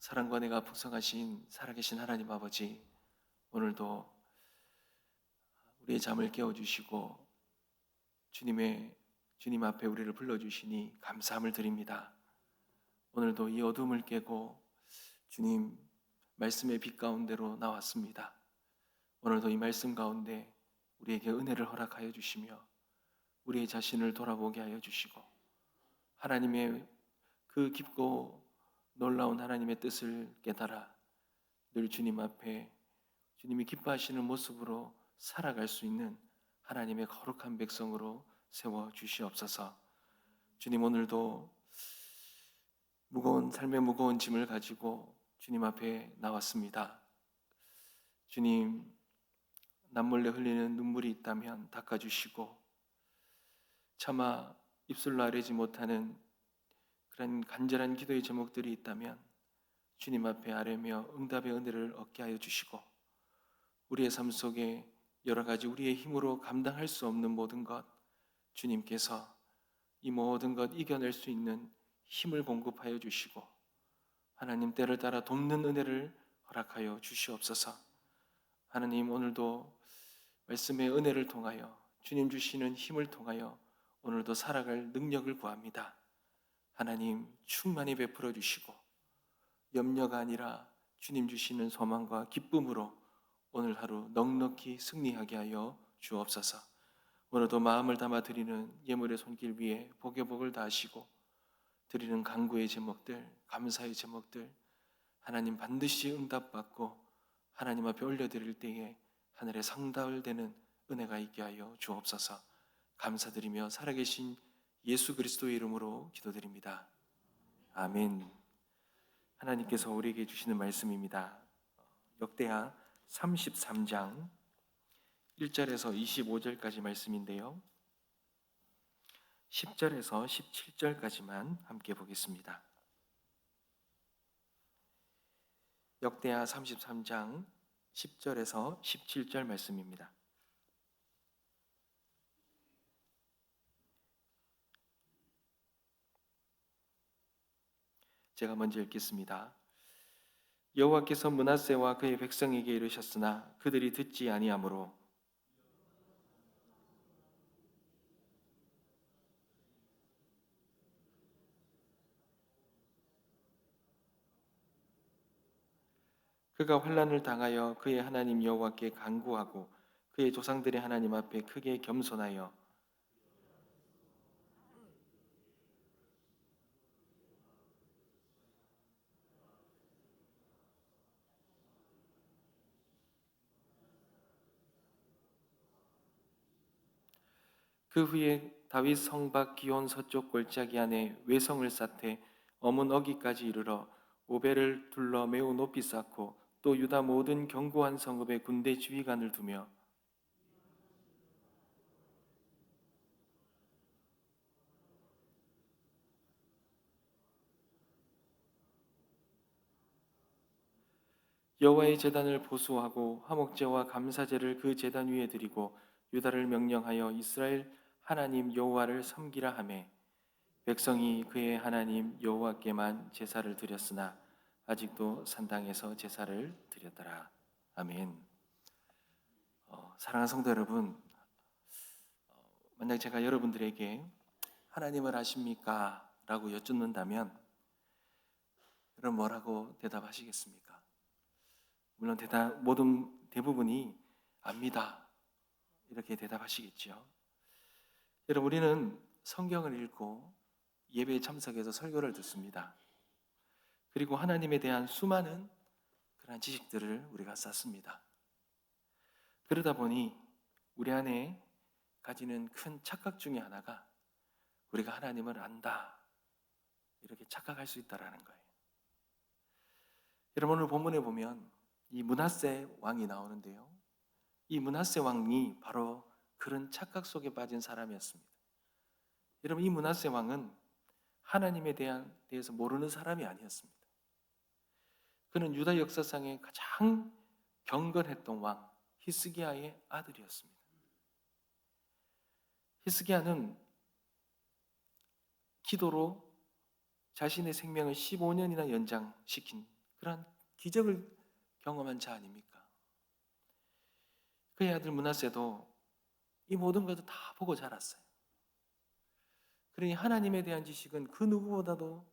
사랑과 내가 풍성하신 살아계신 하나님 아버지 오늘도 우리의 잠을 깨워주시고 주님의 주님 앞에 우리를 불러주시니 감사함을 드립니다. 오늘도 이 어둠을 깨고 주님 말씀의 빛 가운데로 나왔습니다. 오늘도 이 말씀 가운데 우리에게 은혜를 허락하여 주시며 우리의 자신을 돌아보게 하여 주시고 하나님의 그 깊고 놀라운 하나님의 뜻을 깨달아 늘 주님 앞에 주님이 기뻐하시는 모습으로 살아갈 수 있는 하나님의 거룩한 백성으로 세워 주시옵소서. 주님 오늘도 무거운 삶의 무거운 짐을 가지고 주님 앞에 나왔습니다. 주님 남몰래 흘리는 눈물이 있다면 닦아 주시고 차마 입술로 아뢰지 못하는 그런 간절한 기도의 제목들이 있다면 주님 앞에 아뢰며 응답의 은혜를 얻게 하여 주시고 우리의 삶 속에 여러 가지 우리의 힘으로 감당할 수 없는 모든 것 주님께서 이 모든 것 이겨낼 수 있는 힘을 공급하여 주시고 하나님 때를 따라 돕는 은혜를 허락하여 주시옵소서. 하나님 오늘도 말씀의 은혜를 통하여 주님 주시는 힘을 통하여 오늘도 살아갈 능력을 구합니다. 하나님 충만히 베풀어 주시고 염려가 아니라 주님 주시는 소망과 기쁨으로 오늘 하루 넉넉히 승리하게 하여 주옵소서. 오늘도 마음을 담아 드리는 예물의 손길 위에 복의 복을 다하시고 드리는 간구의 제목들, 감사의 제목들 하나님 반드시 응답받고 하나님 앞에 올려드릴 때에 하늘에 상달되는 은혜가 있게 하여 주옵소서. 감사드리며 살아계신 예수 그리스도의 이름으로 기도드립니다. 아멘. 하나님께서 우리에게 주시는 말씀입니다. 역대하 33장 1절에서 25절까지 말씀인데요. 10절에서 17절까지만 함께 보겠습니다. 역대하 33장 10절에서 17절 말씀입니다. 제가 먼저 읽겠습니다. 여호와께서 문하세와 그의 백성에게 이르셨으나 그들이 듣지 아니하므로 그가 환란을 당하여 그의 하나님 여호와께 간구하고 그의 조상들의 하나님 앞에 크게 겸손하여 그 후에 다윗 성밖 기온 서쪽 골짜기 안에 외성을 쌓되 어문 어기까지 이르러 오벨을 둘러 매우 높이 쌓고 또 유다 모든 견고한 성읍에 군대 지휘관을 두며 여호와의 제단을 보수하고 화목제와 감사제를 그 제단 위에 드리고 유다를 명령하여 이스라엘 하나님 여호와를 섬기라 하매 백성이 그의 하나님 여호와께만 제사를 드렸으나 아직도 산당에서 제사를 드렸더라. 아멘. 어, 사랑하는 성도 여러분, 어, 만약 제가 여러분들에게 하나님을 아십니까? 라고 여쭙는다면 여러분 뭐라고 대답하시겠습니까? 물론 대답 모든 대부분이 압니다. 이렇게 대답하시겠죠. 여러분 우리는 성경을 읽고 예배에 참석해서 설교를 듣습니다. 그리고 하나님에 대한 수많은 그러한 지식들을 우리가 쌓습니다. 그러다 보니 우리 안에 가지는 큰 착각 중에 하나가 우리가 하나님을 안다. 이렇게 착각할 수 있다라는 거예요. 여러분 오늘 본문에 보면 이 문하세 왕이 나오는데요. 이 문하세 왕이 바로 그런 착각 속에 빠진 사람이었습니다. 여러분 이 문하세 왕은 하나님에 대한 대해서 모르는 사람이 아니었습니다. 그는 유다 역사상에 가장 경건했던 왕 히스기야의 아들이었습니다. 히스기야는 기도로 자신의 생명을 15년이나 연장시킨 그런 기적을 경험한 자 아닙니까? 그의 아들 문하세도 이 모든 것을 다 보고 자랐어요. 그러니 하나님에 대한 지식은 그 누구보다도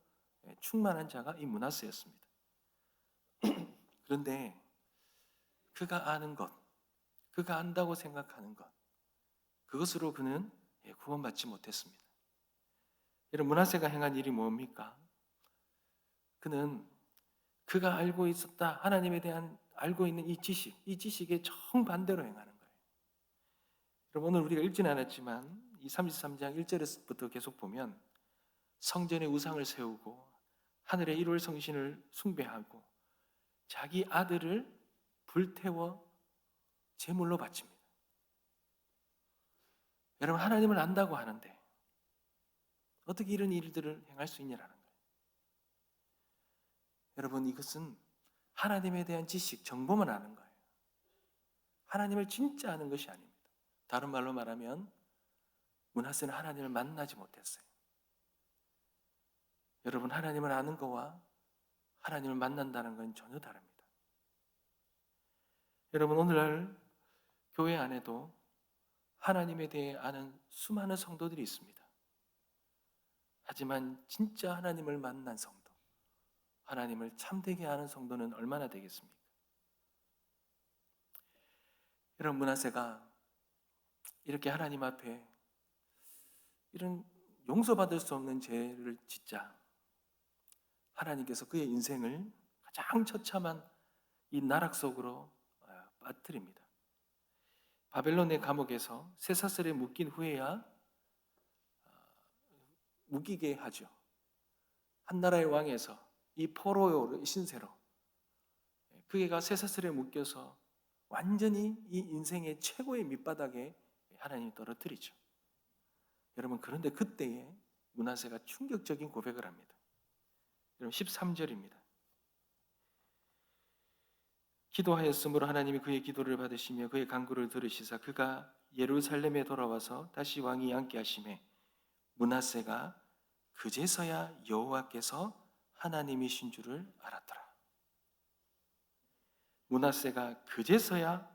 충만한 자가 이 문하세였습니다. 그런데 그가 아는 것, 그가 안다고 생각하는 것, 그것으로 그는 예, 구원받지 못했습니다. 여러분 문하세가 행한 일이 뭡니까? 그는 그가 알고 있었다 하나님에 대한 알고 있는 이 지식, 이 지식에 정반대로 행하는 여러분 오늘 우리가 읽지는 않았지만 이 33장 1절에서부터 계속 보면 성전에 우상을 세우고 하늘의 일월 성신을 숭배하고 자기 아들을 불태워 제물로 바칩니다. 여러분 하나님을 안다고 하는데 어떻게 이런 일들을 행할 수 있냐라는 거예요. 여러분 이것은 하나님에 대한 지식, 정보만 아는 거예요. 하나님을 진짜 아는 것이 아닙니다. 다른 말로 말하면 문하세는 하나님을 만나지 못했어요. 여러분 하나님을 아는 거와 하나님을 만난다는 건 전혀 다릅니다. 여러분 오늘날 교회 안에도 하나님에 대해 아는 수많은 성도들이 있습니다. 하지만 진짜 하나님을 만난 성도, 하나님을 참되게 아는 성도는 얼마나 되겠습니까? 여러분 문하세가 이렇게 하나님 앞에 이런 용서받을 수 없는 죄를 짓자 하나님께서 그의 인생을 가장 처참한 이 나락 속으로 어, 빠뜨립니다. 바벨론의 감옥에서 쇠사슬에 묶인 후에야 어, 묶이게 하죠. 한 나라의 왕에서 이 포로의 신세로 그가 쇠사슬에 묶여서 완전히 이 인생의 최고의 밑바닥에 하나님이 떨어뜨리죠. 여러분 그런데 그때에 문하세가 충격적인 고백을 합니다. 여러분 13절입니다. 기도하였으므로 하나님이 그의 기도를 받으시며 그의 간구를 들으시사 그가 예루살렘에 돌아와서 다시 왕이 앉게 하심에 문하세가 그제서야 여호와께서 하나님이신 줄을 알았더라. 문하세가 그제서야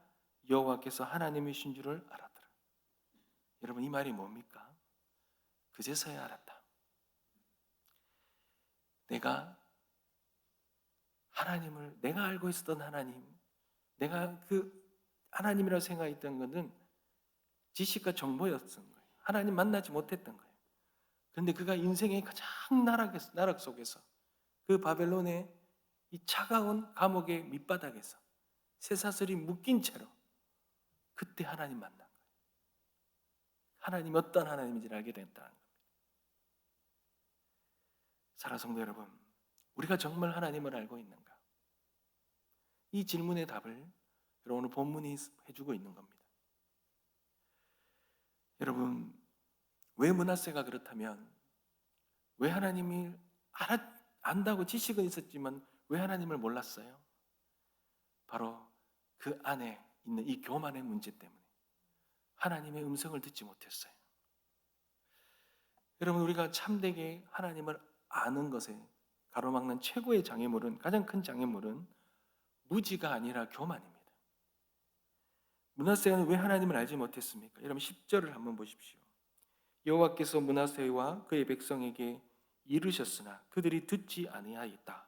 여호와께서 하나님이신 줄을 알았더라. 여러분 이 말이 뭡니까? 그제서야 알았다. 내가 하나님을 내가 알고 있었던 하나님, 내가 그 하나님이라고 생각했던 것은 지식과 정보였던 거예요. 하나님 만나지 못했던 거예요. 그런데 그가 인생의 가장 나락, 나락 속에서 그 바벨론의 이 차가운 감옥의 밑바닥에서 쇠사슬이 묶인 채로 그때 하나님 거예요. 하나님 어떤 하나님인지를 알게 됐다는 겁니다. 사랑 성도 여러분, 우리가 정말 하나님을 알고 있는가? 이 질문의 답을 오늘 본문이 해주고 있는 겁니다. 여러분, 왜 문하세가 그렇다면, 왜 하나님이 알아, 안다고 지식은 있었지만 왜 하나님을 몰랐어요? 바로 그 안에 있는 이 교만의 문제 때문에 하나님의 음성을 듣지 못했어요. 여러분, 우리가 참되게 하나님을 아는 것에 가로막는 최고의 장애물은 가장 큰 장애물은 무지가 아니라 교만입니다. 문하세는 왜 하나님을 알지 못했습니까? 여러분 10절을 한번 보십시오. 여호와께서 문하세와 그의 백성에게 이르셨으나 그들이 듣지 아니하였다.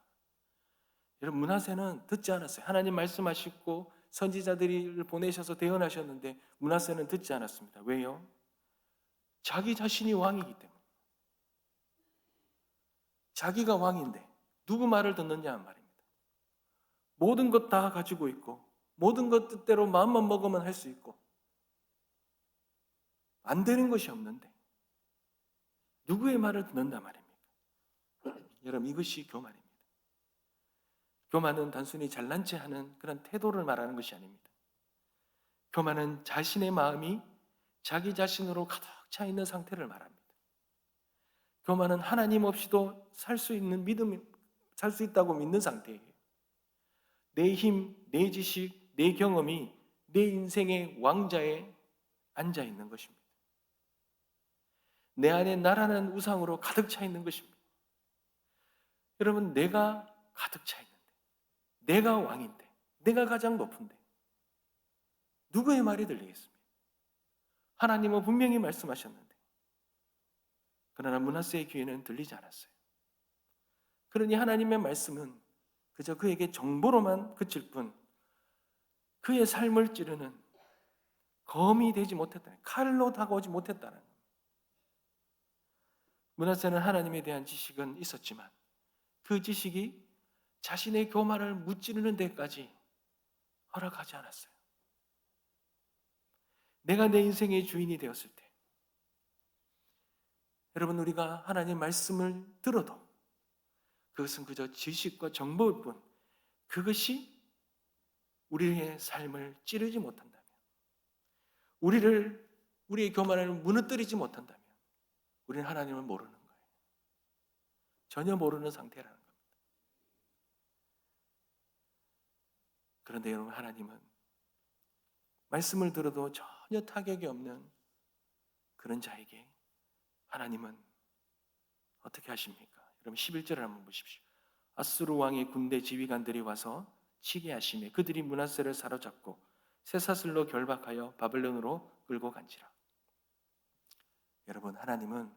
여러분 문하세는 듣지 않았어요. 하나님 말씀하시고 선지자들을 보내셔서 대언하셨는데 문하세는 듣지 않았습니다. 왜요? 자기 자신이 왕이기 때문에. 자기가 왕인데 누구 말을 듣느냐 말입니다. 모든 것 다 가지고 있고 모든 것 뜻대로 마음만 먹으면 할 수 있고 안 되는 것이 없는데 누구의 말을 듣는다 말입니까? 여러분 이것이 교만입니다. 교만은 단순히 잘난 체 하는 그런 태도를 말하는 것이 아닙니다. 교만은 자신의 마음이 자기 자신으로 가득 차 있는 상태를 말합니다. 교만은 하나님 없이도 살 수 있는 믿음, 살 수 있다고 믿는 상태예요. 내 힘, 내 지식, 내 경험이 내 인생의 왕자에 앉아 있는 것입니다. 내 안에 나라는 우상으로 가득 차 있는 것입니다. 여러분, 내가 가득 차 있는데, 내가 왕인데, 내가 가장 높은데, 누구의 말이 들리겠습니까? 하나님은 분명히 말씀하셨는데, 그러나 문하세의 귀에는 들리지 않았어요. 그러니 하나님의 말씀은 그저 그에게 정보로만 그칠 뿐, 그의 삶을 찌르는 검이 되지 못했다. 칼로 다가오지 못했다는 것. 문하세는 하나님에 대한 지식은 있었지만 그 지식이 자신의 교만을 무찌르는 데까지 허락하지 않았어요. 내가 내 인생의 주인이 되었을 때 여러분 우리가 하나님 말씀을 들어도 그것은 그저 지식과 정보일 뿐 그것이 우리의 삶을 찌르지 못한다면 우리를 우리의 교만을 무너뜨리지 못한다면 우리는 하나님을 모르는 거예요. 전혀 모르는 상태라는 겁니다. 그런데 여러분 하나님은 말씀을 들어도 전혀 타격이 없는 그런 자에게 하나님은 어떻게 하십니까? 여러분 11절을 한번 보십시오. 아수르 왕의 군대 지휘관들이 와서 치게 하심에 그들이 문하세를 사로잡고 쇠사슬로 결박하여 바벨론으로 끌고 간지라. 여러분 하나님은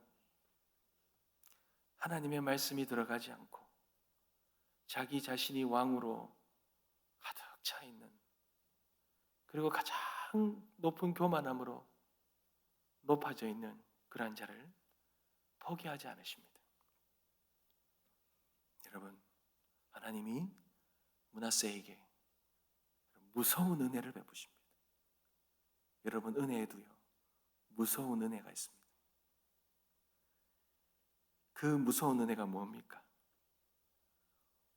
하나님의 말씀이 들어가지 않고 자기 자신이 왕으로 차 있는 그리고 가장 높은 교만함으로 높아져 있는 그러한 자를 포기하지 않으십니다. 여러분 하나님이 문하세에게 무서운 은혜를 베푸십니다. 여러분 은혜에도요 무서운 은혜가 있습니다. 그 무서운 은혜가 뭡니까?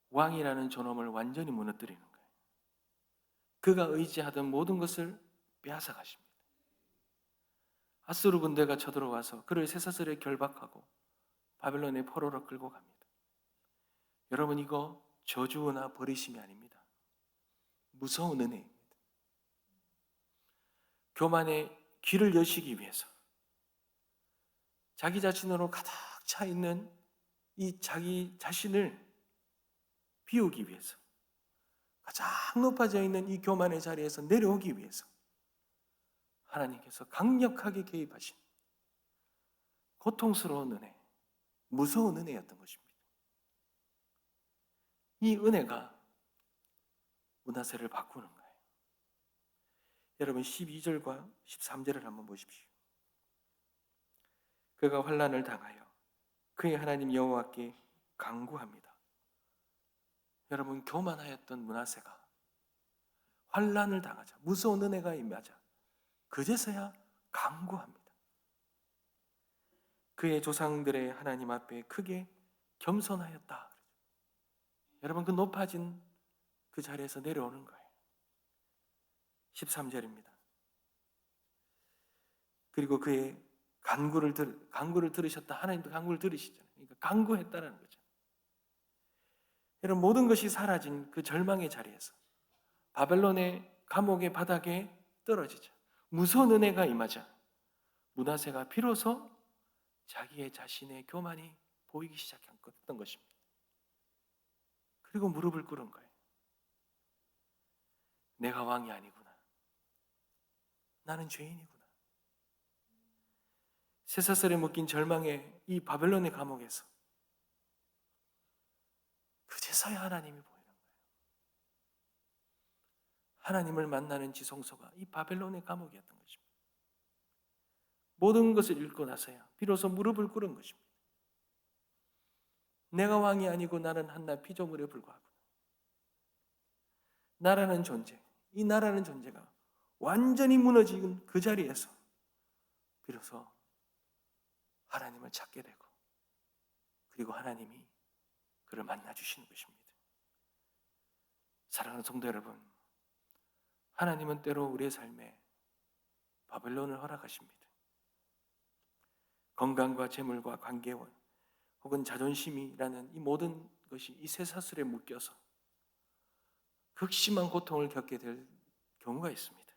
왕이라는 존엄을 완전히 무너뜨리는. 그가 의지하던 모든 것을 빼앗아 가십니다. 아수르 군대가 쳐들어와서 그를 쇠사슬에 결박하고 바벨론의 포로로 끌고 갑니다. 여러분 이거 저주나 버리심이 아닙니다. 무서운 은혜입니다. 교만의 귀를 여시기 위해서 자기 자신으로 가득 차 있는 이 자기 자신을 비우기 위해서 가장 높아져 있는 이 교만의 자리에서 내려오기 위해서 하나님께서 강력하게 개입하신 고통스러운 은혜, 무서운 은혜였던 것입니다. 이 은혜가 문화세를 바꾸는 거예요. 여러분 12절과 13절을 한번 보십시오. 그가 환란을 당하여 그의 하나님 여호와께 강구합니다. 여러분 교만하였던 문하세가 환란을 당하자 무서운 은혜가 임하자 그제서야 강구합니다. 그의 조상들의 하나님 앞에 크게 겸손하였다. 여러분 그 높아진 그 자리에서 내려오는 거예요. 13절입니다. 그리고 그의 간구를 들 간구를 들으셨다. 하나님도 간구를 들으시잖아요. 그러니까 간구했다라는 거죠. 여러분 모든 것이 사라진 그 절망의 자리에서 바벨론의 감옥의 바닥에 떨어지자 무서운 은혜가 임하자 문하세가 비로소 자기의 자신의 교만이 보이기 시작했던 것입니다. 그리고 무릎을 꿇은 거예요. 내가 왕이 아니구나. 나는 죄인이구나. 쇠사슬에 묶인 절망의 이 바벨론의 감옥에서 그제서야 하나님이 보이는 거예요. 하나님을 만나는 지성소가 이 바벨론의 감옥이었던 것입니다. 모든 것을 읽고 나서야 비로소 무릎을 꿇은 것입니다. 내가 왕이 아니고 나는 한낱 피조물에 불과하구나. 나라는 존재, 이 나라는 존재가 완전히 무너진 그 자리에서 비로소 하나님을 찾게 되고 그리고 하나님이 그를 만나 주시는 것입니다. 사랑하는 성도 여러분, 하나님은 때로 우리의 삶에 바벨론을 허락하십니다. 건강과 재물과 관계원 혹은 자존심이라는 이 모든 것이 이 쇠사슬에 묶여서 극심한 고통을 겪게 될 경우가 있습니다.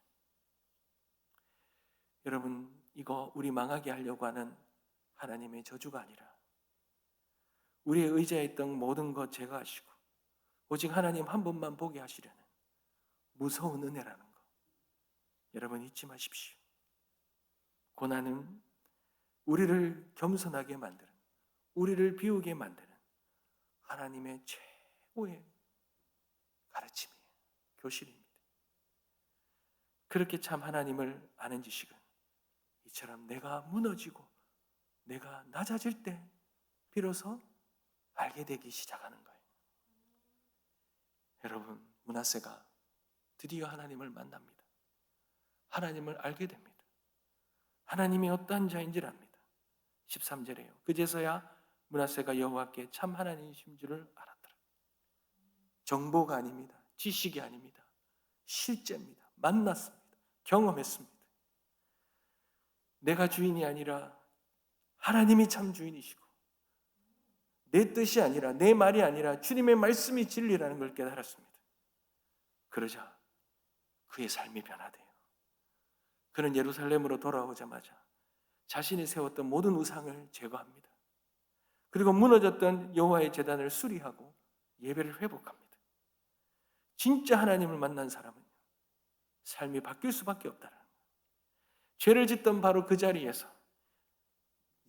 여러분, 이거 우리 망하게 하려고 하는 하나님의 저주가 아니라 우리의 의지했던 모든 것 제거하시고 오직 하나님 한 번만 보게 하시려는 무서운 은혜라는 거. 여러분 잊지 마십시오. 고난은 우리를 겸손하게 만드는, 우리를 비우게 만드는 하나님의 최고의 가르침이에요. 교실입니다. 그렇게 참 하나님을 아는 지식은 이처럼 내가 무너지고 내가 낮아질 때 비로소 알게 되기 시작하는 거예요. 여러분, 문하세가 드디어 하나님을 만납니다. 하나님을 알게 됩니다. 하나님이 어떠한 자인지를 압니다. 13절에요. 그제서야 문하세가 여호와께 참 하나님이신 줄을 알았더라. 정보가 아닙니다. 지식이 아닙니다. 실제입니다. 만났습니다. 경험했습니다. 내가 주인이 아니라 하나님이 참 주인이시고 내 뜻이 아니라 내 말이 아니라 주님의 말씀이 진리라는 걸 깨달았습니다. 그러자 그의 삶이 변화돼요. 그는 예루살렘으로 돌아오자마자 자신이 세웠던 모든 우상을 제거합니다. 그리고 무너졌던 여호와의 제단을 수리하고 예배를 회복합니다. 진짜 하나님을 만난 사람은 삶이 바뀔 수밖에 없다는. 죄를 짓던 바로 그 자리에서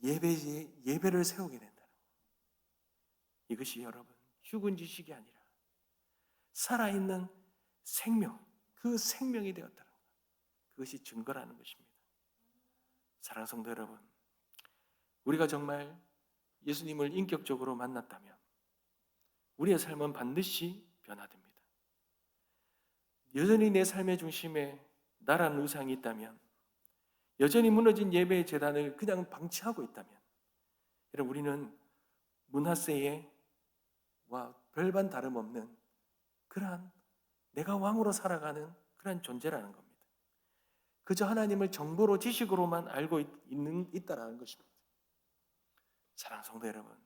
예배 예배를 세우게 거예요. 이것이 여러분 죽은 지식이 아니라 살아있는 생명, 그 생명이 되었다는 것. 그것이 증거라는 것입니다. 사랑하는 성도 여러분, 우리가 정말 예수님을 인격적으로 만났다면 우리의 삶은 반드시 변화됩니다. 여전히 내 삶의 중심에 나라는 우상이 있다면 여전히 무너진 예배의 재단을 그냥 방치하고 있다면 여러분 우리는 문하세의 와 별반 다름없는 그러한 내가 왕으로 살아가는 그러한 존재라는 겁니다. 그저 하나님을 정보로 지식으로만 알고 있, 있는 있다라는 것입니다. 사랑하는 성도 여러분,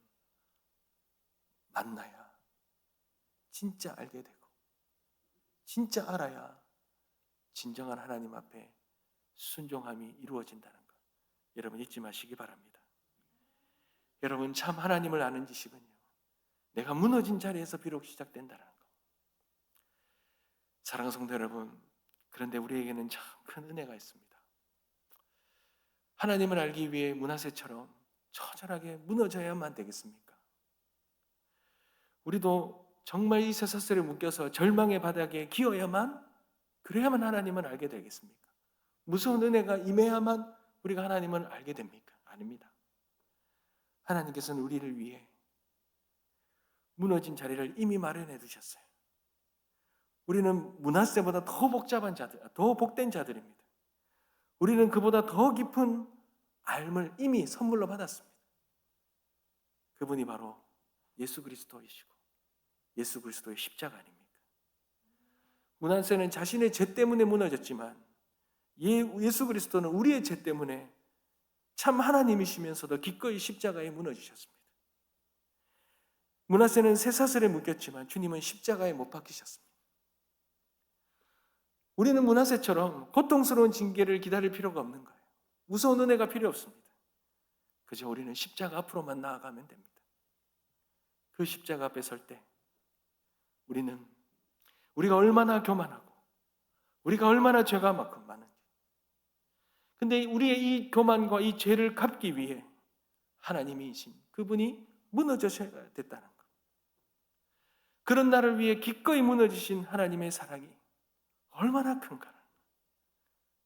만나야 진짜 알게 되고, 진짜 알아야 진정한 하나님 앞에 순종함이 이루어진다는 것. 여러분 잊지 마시기 바랍니다. 여러분 참 하나님을 아는 지식은요, 내가 무너진 자리에서 비록 시작된다는 것. 사랑하는 성도 여러분, 그런데 우리에게는 참 큰 은혜가 있습니다. 하나님을 알기 위해 문하세처럼 처절하게 무너져야만 되겠습니까? 우리도 정말 이 쇠사슬에 묶여서 절망의 바닥에 기어야만 그래야만 하나님을 알게 되겠습니까? 무서운 은혜가 임해야만 우리가 하나님을 알게 됩니까? 아닙니다. 하나님께서는 우리를 위해 무너진 자리를 이미 마련해 두셨어요. 우리는 문하세보다 더 복잡한 자들, 더 복된 자들입니다. 우리는 그보다 더 깊은 알을 이미 선물로 받았습니다. 그분이 바로 예수 그리스도이시고 예수 그리스도의 십자가 아닙니까? 문하세는 자신의 죄 때문에 무너졌지만 예, 예수 그리스도는 우리의 죄 때문에 참 하나님이시면서도 기꺼이 십자가에 무너지셨습니다. 문하세는 쇠사슬에 묶였지만 주님은 십자가에 못 박히셨습니다. 우리는 문하세처럼 고통스러운 징계를 기다릴 필요가 없는 거예요. 무서운 은혜가 필요 없습니다. 그저 우리는 십자가 앞으로만 나아가면 됩니다. 그 십자가 앞에 설 때 우리는 우리가 얼마나 교만하고 우리가 얼마나 죄가 많고 많은지. 근데 우리의 이 교만과 이 죄를 갚기 위해 하나님이신 그분이 무너져야 됐다는 것. 그런 나를 위해 기꺼이 무너지신 하나님의 사랑이 얼마나 큰가.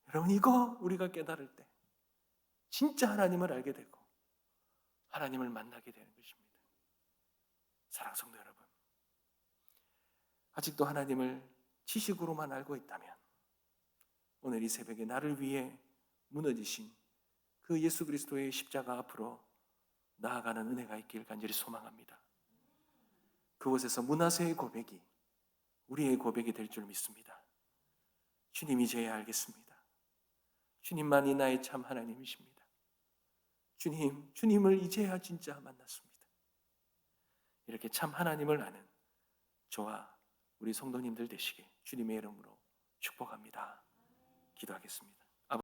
여러분, 이거 우리가 깨달을 때 진짜 하나님을 알게 되고 하나님을 만나게 되는 것입니다. 사랑 성도 여러분. 아직도 하나님을 지식으로만 알고 있다면 오늘 이 새벽에 나를 위해 무너지신 그 예수 그리스도의 십자가 앞으로 나아가는 은혜가 있길 간절히 소망합니다. 그곳에서 문하세의 고백이 우리의 고백이 될 줄 믿습니다. 주님 이제야 알겠습니다. 주님만이 나의 참 하나님이십니다. 주님, 주님을 이제야 진짜 만났습니다. 이렇게 참 하나님을 아는 저와 우리 성도님들 되시게 주님의 이름으로 축복합니다. 기도하겠습니다.